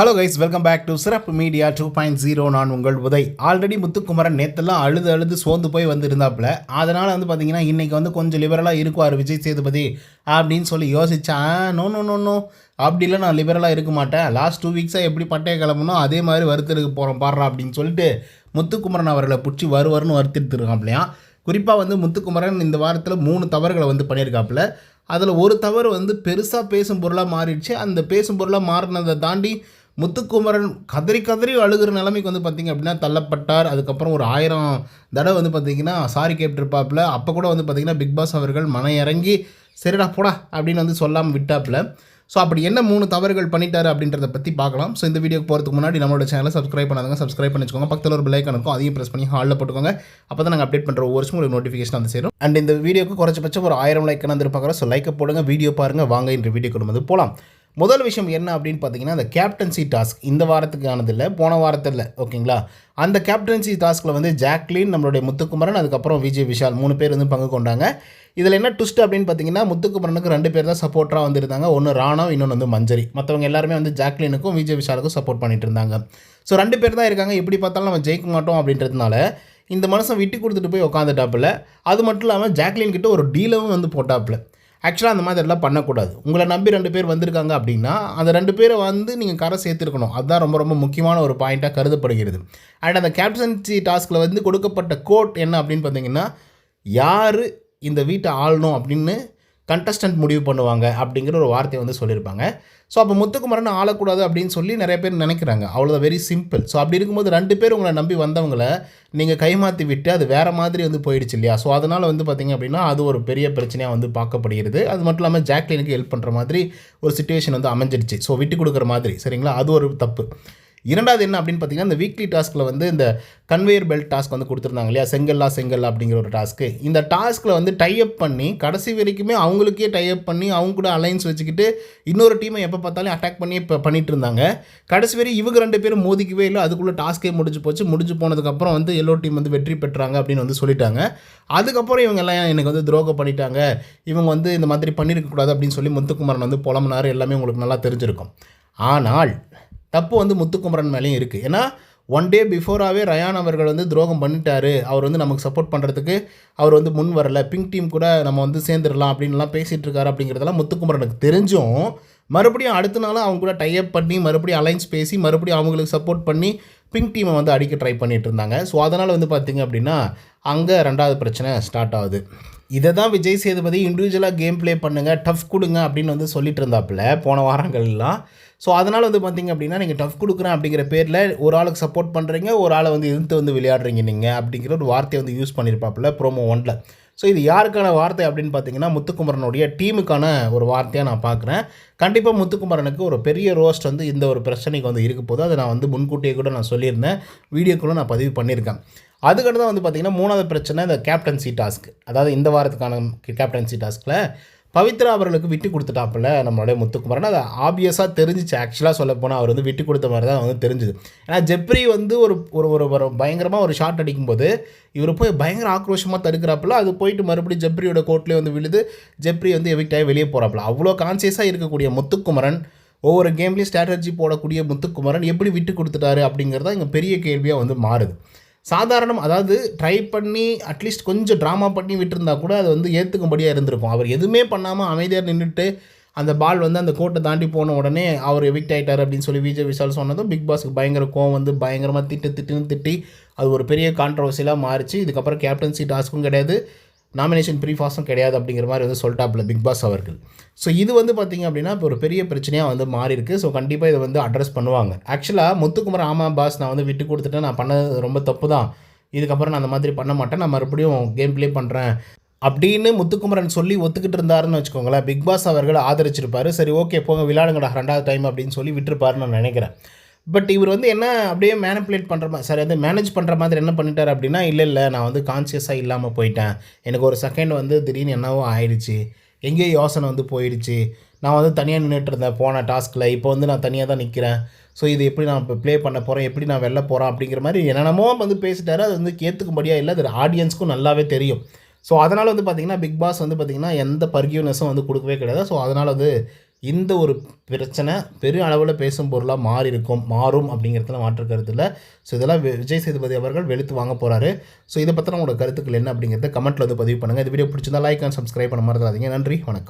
Hello guys welcome back to Sirappu media two point zero நான் உங்கள் Uday. Already Muthukumaran நேத்தெல்லாம் அழுது அழுது சோர்ந்து போய் வந்திருந்தாப்புல. அதனால் வந்து பார்த்தீங்கன்னா இன்றைக்கி வந்து கொஞ்சம் லிபரலாக இருக்குவார் விஜய் சேதுபதி அப்படின்னு சொல்லி யோசிச்சேன். நோ நோ நோ நோ அப்படிலாம் நான் லிபரலாக இருக்க மாட்டேன். லாஸ்ட் டூ வீக்ஸாக எப்படி பட்டைய கிளம்புனோ அதே மாதிரி வருத்தருக்கு போகிறோம் பாடுறா அப்படின்னு சொல்லிட்டு முத்துக்குமரன் அவர்களை பிடிச்சி வருவருன்னு வருத்திட்டு குறிப்பாக வந்து முத்துக்குமரன் இந்த வாரத்தில் மூணு தவறுகளை வந்து பண்ணியிருக்காப்புல. அதில் ஒரு தவறு வந்து பெருசாக பேசும் பொருளாக மாறிடுச்சு. அந்த பேசும் பொருளாக மாறினதை தாண்டி முத்துக்குமரன் கதறி கதறி அழுகிற நிலைமைக்கு வந்து பார்த்திங்க அப்படின்னா தள்ளப்பட்டார். அதுக்கப்புறம் ஒரு ஆயிரம் தடவை வந்து பார்த்திங்கன்னா சாரி கேட்டிருப்பாப்புல. அப்போ கூட வந்து பார்த்திங்கன்னா பிக் பாஸ் அவர்கள் மன இறங்கி சரிடா போடா அப்படின்னு வந்து சொல்லாமல் விட்டாப்புல. ஸோ அப்படி என்ன மூணு தவறுகள் பண்ணிட்டாரு அப்படின்றத பற்றி பார்க்கலாம். ஸோ இந்த வீடியோக்கு போகிறதுக்கு முன்னாடி நம்மளோட சேனலை சப்ஸ்கிரைப் பண்ணாதவங்க சப்ஸ்கிரைப் பண்ணி வச்சுக்கோங்க பக்கத்தில் ஒரு பிள்ளைக்கு இருக்கும். அதையும் ப்ரெஸ் பண்ணி ஹாலில் போட்டுக்கோங்க. அப்போ தான் நாங்கள் அப்டேட் பண்ணுற ஒவ்வொரு வருஷமும் ஒரு நோட்டிஃபிகேஷன் வந்து சேரும். அண்ட் இந்த வீடியோக்கு குறைச்சபட்சம் ஒரு ஆயிரம் லைக் வந்துருப்பாங்க ஸோ லைக்கை போடுங்க வீடியோ பாருங்கள் வாங்க இந்த வீடியோ கொண்டு வந்து போகலாம் முதல் விஷயம் என்ன அப்படின்னு பார்த்தீங்கன்னா அந்த கேப்டன்சி டாஸ்க் இந்த வாரத்துக்கானது இல்லை போன வாரத்தில் ஓகேங்களா? அந்த கேப்டன்சி டாஸ்கில் வந்து ஜாக்லின் நம்மளுடைய முத்துக்குமரன் அதுக்கப்புறம் விஜய் விஷால் மூணு பேர் வந்து பங்கு கொண்டாங்க. இதில் என்ன ட்விஸ்ட் அப்படின்னு பார்த்தீங்கன்னா முத்துக்குமரனுக்கு ரெண்டு பேர் தான் சப்போர்ட்டாக வந்திருந்தாங்க. ஒன்று ராணவ் இன்னொன்று வந்து மஞ்சரி. மற்றவங்க எல்லாருமே வந்து ஜாக்லினுக்கும் விஜய் விஷாலுக்கும் சப்போர்ட் பண்ணிட்டு இருந்தாங்க. ஸோ ரெண்டு பேர் தான் இருக்காங்க. எப்படி பார்த்தாலும் நம்ம ஜெயிக்க மாட்டோம் அப்படின்றதுனால இந்த மனுஷன் விட்டு கொடுத்துட்டு போய் உட்காந்துட்டாப்புல அது மட்டும் இல்லாமல் ஜாக்லின் கிட்ட ஒரு டீலவும் வந்து போட்டாப்புல. ஆக்சுவலாக அந்த மாதிரிலாம் பண்ணக்கூடாது. உங்களை நம்பி ரெண்டு பேர் வந்திருக்காங்க அப்படின்னா அந்த ரெண்டு பேரை வந்து நீங்கள் கரை சேர்த்துருக்கணும். அதுதான் ரொம்ப ரொம்ப முக்கியமான ஒரு பாயிண்ட்டாக கருதப்படுகிறது. அண்ட் அந்த கேப்டன்சி டாஸ்கில் வந்து கொடுக்கப்பட்ட கோட் என்ன அப்படின்னு பார்த்தீங்கன்னா யார் இந்த வீட்டை ஆளணும்? அப்படின்னு கண்டஸ்டன்ட் முடிவு பண்ணுவாங்க அப்படிங்கிற ஒரு வார்த்தையை வந்து சொல்லியிருப்பாங்க. ஸோ அப்போ முத்துக்குமரன் ஆளக்கூடாது அப்படின்னு சொல்லி நிறைய பேர் நினைக்கிறாங்க. அவ்வளோதான் வெரி சிம்பிள் ஸோ அப்படி இருக்கும்போது ரெண்டு பேர் உங்களை நம்பி வந்தவங்கள நீங்கள் கைமாற்றி விட்டு அது வேறு மாதிரி வந்து போயிடுச்சு இல்லையா? ஸோ அதனால் வந்து பார்த்திங்க அப்படின்னா அது ஒரு பெரிய பிரச்சனையாக வந்து பார்க்கப்படுகிறது. அது மட்டும் இல்லாமல் ஜாக்லினுக்கு ஹெல்ப் பண்ணுற மாதிரி ஒரு சுச்சுவேஷன் வந்து அமைஞ்சிடுச்சு ஸோ விட்டு கொடுக்குற மாதிரி சரிங்களா? அது ஒரு தப்பு. இரண்டாவது என்ன அப்படின்னு பார்த்தீங்கன்னா இந்த வீக்லி டாஸ்க்கில் வந்து இந்த கன்வேயர் பெல்ட் டாஸ்க் வந்து கொடுத்துருந்தாங்க இல்லையா? செங்கல்லா செங்கல் அப்படிங்கிற ஒரு டாஸ்க்கு இந்த டாஸ்க்கில் வந்து டைப் பண்ணி கடைசி வரைக்குமே அவங்களுக்கே டைப் பண்ணி அவங்க கூட அலைன்ஸ் வச்சுக்கிட்டு இன்னொரு டீமை எப்போ பார்த்தாலும் அட்டாக் பண்ணி இப்போ பண்ணிட்டு இருந்தாங்க. கடைசி வரை இவங்க ரெண்டு பேரும் மோதிக்கவே இல்லை. அதுக்குள்ளே டாஸ்க்கே முடிஞ்சு போச்சு. முடிஞ்சு போனதுக்கப்புறம் வந்து எல்லோ டீம் வந்து வெற்றி பெற்றாங்க அப்படின்னு வந்து சொல்லிட்டாங்க. அதுக்கப்புறம் இவங்க எல்லாம் எனக்கு வந்து துரோகம் பண்ணிட்டாங்க. இவங்க வந்து இந்த மாதிரி பண்ணியிருக்கக்கூடாது அப்படின்னு சொல்லி முத்துக்குமாரன் வந்து புலம்புனார். எல்லாமே உங்களுக்கு நல்லா தெரிஞ்சிருக்கும். ஆனால் தப்பு வந்து முத்துக்குமரன் மேலேயும் இருக்குது ஏன்னா ஒன் டே பிஃபோராகவே ரயான் அவர்கள் வந்து துரோகம் பண்ணிட்டாரு. அவர் வந்து நமக்கு சப்போர்ட் பண்ணுறதுக்கு அவர் வந்து முன் வரல. பிங்க் டீம் கூட நம்ம வந்து சேர்ந்துடலாம் அப்படின்லாம் பேசிகிட்டு இருக்காரு அப்படிங்கிறதெல்லாம் முத்துக்குமரனுக்கு தெரிஞ்சும். மறுபடியும் அடுத்த நாள் அவங்க கூட டைப் பண்ணி மறுபடியும் அலைன்ஸ் பேசி மறுபடியும் அவங்களுக்கு சப்போர்ட் பண்ணி பிங்க் டீமை வந்து அடிக்க ட்ரை பண்ணிகிட்டு இருந்தாங்க. ஸோ அதனால் வந்து பார்த்திங்க அப்படின்னா அங்கே ரெண்டாவது பிரச்சனை ஸ்டார்ட் ஆகுது. இதை தான் விஜய் சேதுபதி இண்டிவிஜுவலாக கேம் ப்ளே பண்ணுங்கள் டஃப் கொடுங்க அப்படின்னு வந்து சொல்லிட்டு இருந்தாப்புல போன வாரங்கள்லாம். ஸோ அதனால் வந்து பார்த்திங்க அப்படின்னா நீங்கள் டஃப் கொடுக்குறேன் அப்படிங்கிற பேரில் ஒரு ஆளுக்கு சப்போர்ட் பண்ணுறீங்க ஒரு ஆளை வந்து எதிர்த்து வந்து விளையாடுறீங்க நீங்கள் அப்படிங்கிற ஒரு வார்த்தையை வந்து யூஸ் பண்ணியிருப்பாப்புல ப்ரோமோ ஒனில் ஸோ இது யாருக்கான வார்த்தை அப்படின்னு பார்த்தீங்கன்னா முத்துக்குமரனுடைய டீமுக்கான ஒரு வார்த்தையாக நான் பார்க்குறேன் கண்டிப்பாக முத்துக்குமரனுக்கு ஒரு பெரிய ரோஸ்ட் வந்து இந்த ஒரு பிரச்சனைக்கு வந்து இருக்க போது அதை நான் வந்து முன்கூட்டியே கூட நான் சொல்லியிருந்தேன். வீடியோக்குள்ளே நான் பதிவு பண்ணியிருக்கேன். அதுக்கடுத்து தான் வந்து பார்த்திங்கன்னா மூணாவது பிரச்சனை இந்த கேப்டன்சி டாஸ்க் அதாவது இந்த வாரத்துக்கான கேப்டன்சி டாஸ்கில் பவித்ரா அவர்களுக்கு விட்டு கொடுத்துட்டாப்புல நம்மளுடைய முத்துக்குமரன். அது ஆப்வியஸாக தெரிஞ்சிச்சு. ஆக்சுவலாக சொல்ல போனால் அவர் வந்து விட்டு கொடுத்த மாதிரி தான் வந்து தெரிஞ்சுது. ஏன்னா ஜெப்ரி வந்து ஒரு ஒரு ஒரு பயங்கரமாக ஒரு ஷாட் அடிக்கும்போது இவர் போய் பயங்கர ஆக்ரோஷமாக தடுக்கிறாப்புல. அது போயிட்டு மறுபடியும் ஜெப்ரியோட கோட்லேயே வந்து விழுது. ஜெப்ரி வந்து எவிக்டாகி வெளியே போகிறாப்புல அவ்வளோ கான்சியஸாக இருக்கக்கூடிய முத்துக்குமரன் ஒவ்வொரு கேம்லேயும் ஸ்ட்ராட்டஜி போடக்கூடிய முத்துக்குமரன் எப்படி விட்டு கொடுத்துட்டாரு அப்படிங்கிறத இங்கே பெரிய கேள்வியாக வந்து மாறுது. சாதாரணம் அதாவது ட்ரை பண்ணி அட்லீஸ்ட் கொஞ்சம் ட்ராமா பண்ணி விட்டுருந்தா கூட அது வந்து ஏற்றுக்கும்படியாக இருந்திருக்கும். அவர் எதுவுமே பண்ணாமல் அமைதியாக நின்றுட்டு அந்த பால் வந்து அந்த கோட்டை தாண்டி போன உடனே அவர் எவிக்ட் ஆகிட்டார் அப்படின்னு சொல்லி விஜய் விஷால் சொன்னதும் பிக் பாஸுக்கு பயங்கர கோவம் வந்து பயங்கரமாக திட்டு திட்டுன்னு திட்டி அது ஒரு பெரிய கான்ட்ரவர்சியலாக மாறிச்சு. இதுக்கப்புறம் கேப்டன்சி டாஸ்க்கும் கிடையாது. நாமினேஷன் ப்ரீஃபாஸும் கிடையாது அப்படிங்கிற மாதிரி வந்து சொல்லிட்டாப்புல பிக் பாஸ் அவர்கள். ஸோ இது வந்து பார்த்திங்க அப்படின்னா இப்போ ஒரு பெரிய பிரச்சனையாக வந்து மாறி இருக்குது ஸோ கண்டிப்பாக இதை வந்து அட்ரஸ் பண்ணுவாங்க. ஆக்சுவலாக முத்துக்குமர் ஆமா பாஸ் நான் வந்து விட்டு கொடுத்துட்டேன். நான் பண்ணது ரொம்ப தப்பு தான் இதுக்கப்புறம் நான் அந்த மாதிரி பண்ண மாட்டேன். நான் மறுபடியும் கேம் ப்ளே பண்ணுறேன் அப்படின்னு முத்துக்குமரன் சொல்லி ஒத்துக்கிட்டு இருந்தாருன்னு வச்சுக்கோங்களேன். பிக் பாஸ் அவர்கள் ஆதரிச்சிருப்பார். சரி ஓகே போங்க விளையாடுங்கடா ரெண்டாவது டைம் அப்படின்னு சொல்லி விட்டுருப்பாருன்னு நான் நினைக்கிறேன். பட் இவர் வந்து என்ன அப்படியே மேனிப்புலேட் பண்ணுற மாதிரி சரி வந்து மேனேஜ் பண்ணுற மாதிரி என்ன பண்ணிட்டார் அப்படின்னா இல்லை இல்லை நான் வந்து கான்சியஸாக இல்லாமல் போயிட்டேன். எனக்கு ஒரு செகண்ட் வந்து திடீர்னு என்னவோ ஆயிடுச்சு. எங்கேயோ யோசனை வந்து போயிடுச்சு. நான் வந்து தனியாக நின்றுட்டு இருந்தேன் போன டாஸ்கில் இப்போ வந்து நான் தனியாக தான் நிற்கிறேன் ஸோ இது எப்படி நான் இப்போ ப்ளே பண்ண போகிறேன் எப்படி நான் வெளில போகிறேன் அப்படிங்கிற மாதிரி என்னென்னமோ வந்து பேசிட்டாரு. அது வந்து கேத்துக்கும்படியாக இல்லை அது ஆடியன்ஸ்க்கும் நல்லாவே தெரியும். ஸோ அதனால் வந்து பார்த்திங்கன்னா பிக் பாஸ் வந்து பார்த்திங்கன்னா எந்த பர்கியூனஸும் வந்து கொடுக்கவே கிடையாது. ஸோ அதனால் வந்து இந்த ஒரு பிரச்சனை பெரிய அளவில் பேசும் பொருளாக மாறி இருக்கும் மாறும் அப்படிங்கிறதுல மாற்று கருத்து இல்லை. ஸோ இதெல்லாம் விஜய் சேதுபதி அவர்கள் வெளுத்து வாங்க போகிறாரு ஸோ இதை பற்றின உங்களோட கருத்துக்கள் என்ன அப்படிங்கிறத கமெண்ட்டில் வந்து பதிவு பண்ணுங்கள் இந்த வீடியோ பிடிச்சிருந்தா லைக் அண்ட் சப்ஸ்கிரைப் பண்ண மறந்துடாதீங்க. நன்றி வணக்கம்.